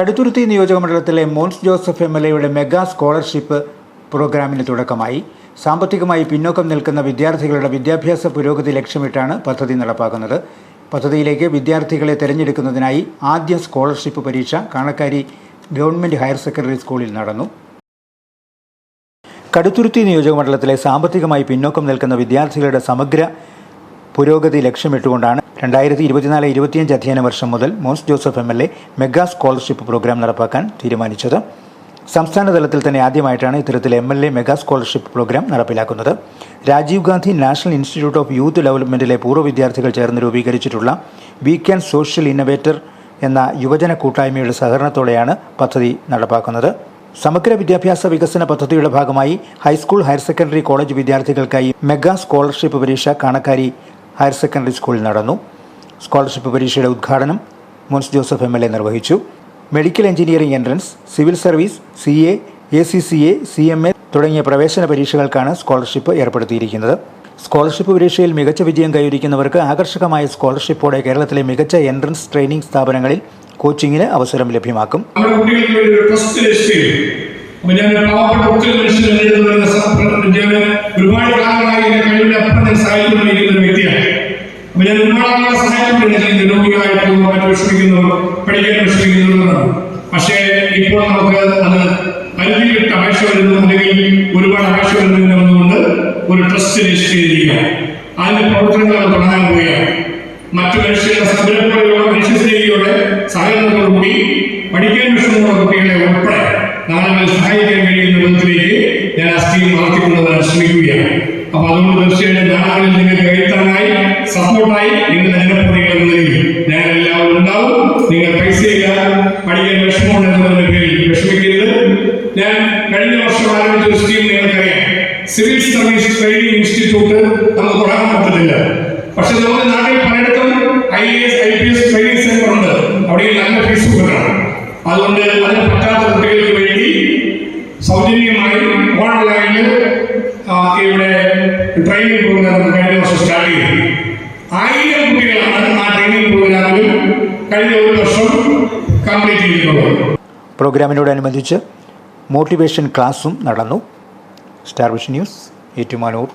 കടുത്തുരുത്തി നിയോജകമണ്ഡലത്തിലെ Mons Joseph M L എയുടെ mega scholarship പ്രോഗ്രാമിന് തുടക്കമായി. സാമ്പത്തികമായി പിന്നോക്കം നിൽക്കുന്ന വിദ്യാർത്ഥികളുടെ വിദ്യാഭ്യാസ പുരോഗതി ലക്ഷ്യമിട്ടാണ് പദ്ധതി നടപ്പാക്കുന്നത്. പദ്ധതിയിലേക്ക് വിദ്യാർത്ഥികളെ തിരഞ്ഞെടുക്കുന്നതിനായി ആദ്യ സ്കോളർഷിപ്പ് പരീക്ഷ കാണക്കാരി ഗവൺമെന്റ് ഹയർ സെക്കൻഡറി സ്കൂളിൽ നടന്നു. കടുത്തുരുത്തി നിയോജകമണ്ഡലത്തിലെ സാമ്പത്തികമായി പിന്നോക്കം നിൽക്കുന്ന വിദ്യാർത്ഥികളുടെ സമഗ്ര പുരോഗതി ലക്ഷ്യമിട്ടുകൊണ്ടാണ് രണ്ടായിരത്തി ഇരുപത്തിനാല് ഇരുപത്തിയഞ്ച് അധ്യയന വർഷം മുതൽ Mons Joseph M L A mega scholarship program നടപ്പാക്കാൻ തീരുമാനിച്ചത്. സംസ്ഥാന തലത്തിൽ തന്നെ ആദ്യമായിട്ടാണ് ഇത്തരത്തിൽ M L A mega scholarship program നടപ്പിലാക്കുന്നത്. Rajiv Gandhi national institute of youth ഡെവലപ്മെന്റിലെ പൂർവ വിദ്യാർത്ഥികൾ ചേർന്ന് രൂപീകരിച്ചിട്ടുള്ള വീക്ക് സോഷ്യൽ ഇന്നവേറ്റർ എന്ന യുവജന കൂട്ടായ്മയുടെ സഹകരണത്തോടെയാണ് പദ്ധതി നടപ്പാക്കുന്നത്. സമഗ്ര വിദ്യാഭ്യാസ വികസന പദ്ധതിയുടെ ഭാഗമായി high school higher secondary college വിദ്യാർത്ഥികൾക്കായി മെഗാ സ്കോളർഷിപ്പ് പരീക്ഷ കാണക്കാരി ഹയർ സെക്കൻഡറി സ്കൂളിൽ നടന്നു. സ്കോളർഷിപ്പ് പരീക്ഷയുടെ ഉദ്ഘാടനം Mons Joseph M L A നിർവഹിച്ചു. Medical engineering entrance civil service C A A C C A C M A തുടങ്ങിയ പ്രവേശന പരീക്ഷകൾക്കാണ് സ്കോളർഷിപ്പ് ഏർപ്പെടുത്തിയിരിക്കുന്നത്. സ്കോളർഷിപ്പ് പരീക്ഷയിൽ മികച്ച വിജയം കൈവരിക്കുന്നവർക്ക് ആകർഷകമായ സ്കോളർഷിപ്പോടെ കേരളത്തിലെ മികച്ച എൻട്രൻസ് ട്രെയിനിംഗ് സ്ഥാപനങ്ങളിൽ കോച്ചിങ്ങിന് അവസരം ലഭ്യമാക്കും. നമ്മുടെ അപ്പൊ ഞാൻ സഹായം സഹായിച്ചുകൊണ്ടിരിക്കുന്നത് രോഗികളായിട്ടും മറ്റു പഠിക്കാൻ വിഷമിക്കുന്നവരാണ് പക്ഷേ ഇപ്പോൾ നമുക്ക് അത് പരിധി വിട്ട് അപേക്ഷ വരുന്നു അല്ലെങ്കിൽ ഒരുപാട് അപേക്ഷ വരുന്നതുകൊണ്ട് ഒരു ട്രസ്റ്റ് രജിസ്റ്റർ ചെയ്തിരിക്കുക അതിന്റെ പ്രവർത്തനങ്ങൾ അത് തുടങ്ങാൻ പോവുകയാണ്. മറ്റു മനുഷ്യരുടെ സംരംഭങ്ങളോട് മനുഷ്യസ്നേഹിയോടെ സഹകരണത്തോടുകൂടി പഠിക്കാൻ വിഷമമുള്ള കുട്ടികളെ ഉൾപ്പെടെ നാളെ സഹായിക്കാൻ കഴിയുന്ന വിധത്തിലേക്ക് ഞാൻ ആ സ്കീം വളർത്തിക്കൊണ്ടുവരാൻ ശ്രമിക്കുകയാണ്. അപ്പൊ അതുകൊണ്ട് തീർച്ചയായും നാളുകളിൽ നിങ്ങൾക്ക് കൈത്താങ്ങായി സപ്പോർട്ടായി നിങ്ങൾ ജനപ്രതികൾ എന്ന നിലയിൽ ഞാൻ എല്ലാവരും ഉണ്ടാവും. നിങ്ങൾ പൈസ പഠിക്കാൻ വിഷമമുണ്ട് എന്നതിന്റെ പേരിൽ വിഷമിക്കരുത്. ഞാൻ കഴിഞ്ഞ വർഷം ആരംഭിച്ച ഒരു സ്കീം നിങ്ങൾക്കറിയാം. സിവിൽ സർവീസ് ട്രെയിനിങ് ഇൻസ്റ്റിറ്റ്യൂട്ട് നമുക്ക് തുടങ്ങാൻ പറ്റത്തില്ല. പക്ഷെ നമ്മുടെ നാട്ടിൽ പലയിടത്തും I S I P S training centre ഉണ്ട്. അവിടെ നല്ല ഫീസ് കൊടുക്കണം അതുകൊണ്ട് അതിന് പറ്റാത്ത കുട്ടികൾക്ക് വേണ്ടി സൗജന്യമായി ഓൺലൈനിൽ ഇവിടെ ട്രെയിനിങ് പ്രോഗ്രാം കഴിഞ്ഞ വർഷം സ്റ്റാർട്ട് ചെയ്തു. ആയിരം കുട്ടികളാണ്. ആ ട്രെയിനിങ് പ്രോഗ്രാമിൽ കഴിഞ്ഞ ഒരു വർഷം കംപ്ലീറ്റ് ചെയ്തിട്ടുള്ളത്. പ്രോഗ്രാമിനോടനുബന്ധിച്ച് മോട്ടിവേഷൻ ക്ലാസും നടന്നു. Star vision news Ettumanoor.